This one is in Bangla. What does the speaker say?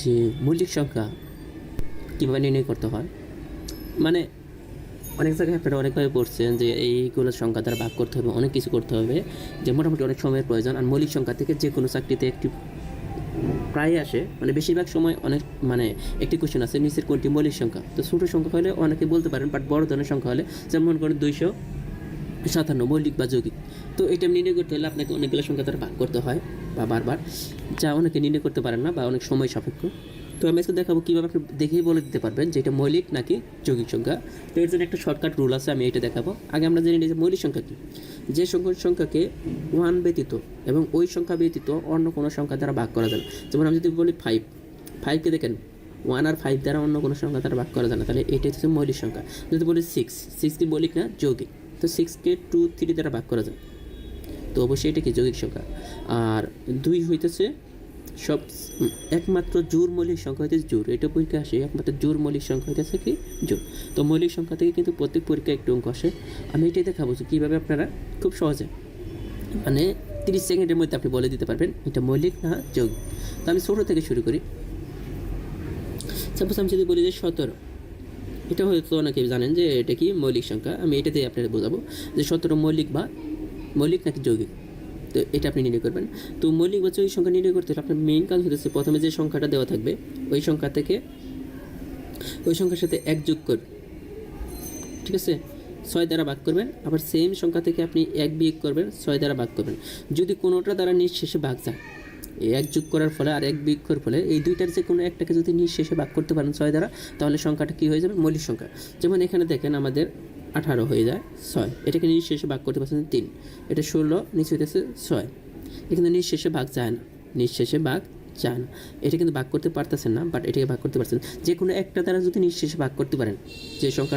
যে মৌলিক সংখ্যা কীভাবে নির্ণয় করতে হয়? মানে অনেক জায়গায় আপনারা অনেকভাবে পড়ছেন যে এইগুলো সংখ্যা দ্বারা ভাগ করতে হবে, অনেক কিছু করতে হবে। যে মোটামুটি অনেক সময়ের প্রয়োজন আর মৌলিক সংখ্যা থেকে যে কোনো চাকরিতে একটি প্রায় আসে মানে বেশিরভাগ সময় অনেক মানে একটি কোশ্চেন আছে, নিচের কোনটি মৌলিক সংখ্যা? তো ছোটো সংখ্যা হলে অনেকে বলতে পারেন বাট বড় ধরনের সংখ্যা হলে যেমন মনে করেন দুইশো সাতান্ন মৌলিক বা যৌগিক। তো এটা নির্ণয় করতে হলে আপনাকে অনেকগুলো সংখ্যা দ্বারা ভাগ করতে হয় বা বারবার। যা অনেকে নির্ণয় করতে পারেন না বা অনেক সময় সাপেক্ষ। তো আমি আজকে দেখাবো কীভাবে আপনি দেখেই বলে দিতে পারবেন যে এটা মৌলিক নাকি যৌগিক সংখ্যা। তো এর জন্য একটা শর্টকাট রুল আছে, আমি এটা দেখাবো। আগে আমরা জেনে যে মৌলিক সংখ্যা কী। যে সংখ্যার সংখ্যাকে ওয়ান ব্যতীত এবং ওই সংখ্যা ব্যতীত অন্য কোনো সংখ্যা দ্বারা ভাগ করা যায় যেমন আমি যদি বলি ফাইভ, ফাইভকে দেখেন, ওয়ান আর ফাইভ দ্বারা অন্য কোনো সংখ্যা দ্বারা ভাগ করা যায় না। তাহলে এটাই হচ্ছে মৌলিক সংখ্যা। যদি বলি সিক্স সিক্স কি মৌলিক না, যৌগিক। তো সিক্সকে টু থ্রি দ্বারা ভাগ করা যায়। তো অবশ্যই এটা কি যৌগিক সংখ্যা? আর দুই হইতেছে সব একমাত্র জোর মৌলিক সংখ্যা হইতেছে জোর এটা পরীক্ষা আসে, একমাত্র জোর মৌলিক সংখ্যা হইতেছে কি জোর তো মৌলিক সংখ্যা থেকে কিন্তু প্রত্যেক পরীক্ষায় একটু অঙ্ক আসে। আমি এটাই দেখাবো যে কীভাবে আপনারা খুব সহজে মানে তিরিশ সেকেন্ডের মধ্যে আপনি বলে দিতে পারবেন, এটা মৌলিক না যৌগিক। তো আমি ছোটো থেকে শুরু করি। সাপোজ আমি যদি বলি যে সতেরো এটা হয়তো অনেকে জানেন যে এটা কি মৌলিক সংখ্যা? আমি এটাতেই আপনাদের বোঝাবো যে সতেরো মৌলিক বা মৌলিক নাকি যৌগিক? তো এটা আপনি নির্ণয় করবেন। তো মৌলিক বা যৌগিক সংখ্যা নির্ণয় করতে হলে আপনার মেইন কাজ হচ্ছে প্রথমে যে সংখ্যাটা দেওয়া থাকবে, ওই সংখ্যা থেকে ওই সংখ্যার সাথে এক যোগ করবেন। ঠিক আছে? ছয় দ্বারা ভাগ করবেন, আবার সেম সংখ্যা থেকে আপনি এক বিয়োগ করবেন, ছয় দ্বারা ভাগ করবেন। যদি কোনোটা দ্বারা নিঃশেষে ভাগ যায় এক যোগ করার ফলে আর এক বিয়োগ ফলে এই দুইটার যে কোনো একটাকে যদি নিঃশেষে ভাগ করতে পারেন ছয় দ্বারা, তাহলে সংখ্যাটা কী হয়ে যাবে? মৌলিক সংখ্যা। যেমন এখানে দেখেন আমাদের আঠারো হয়ে যায় ছয়। এটাকে নিঃশেষে ভাগ করতে পারছেন তিন। এটা ষোলো, নিচে হইতেছে ছয়। এখানে নিঃশেষে ভাগ যায় না। নিঃশেষে ভাগ যায় না। এটা কিন্তু ভাগ করতে পারতেছেন না বাট এটাকে ভাগ করতে পারছেন। যে কোনো একটা দ্বারা যদি নিঃশেষে ভাগ করতে পারেন, যে সংখ্যা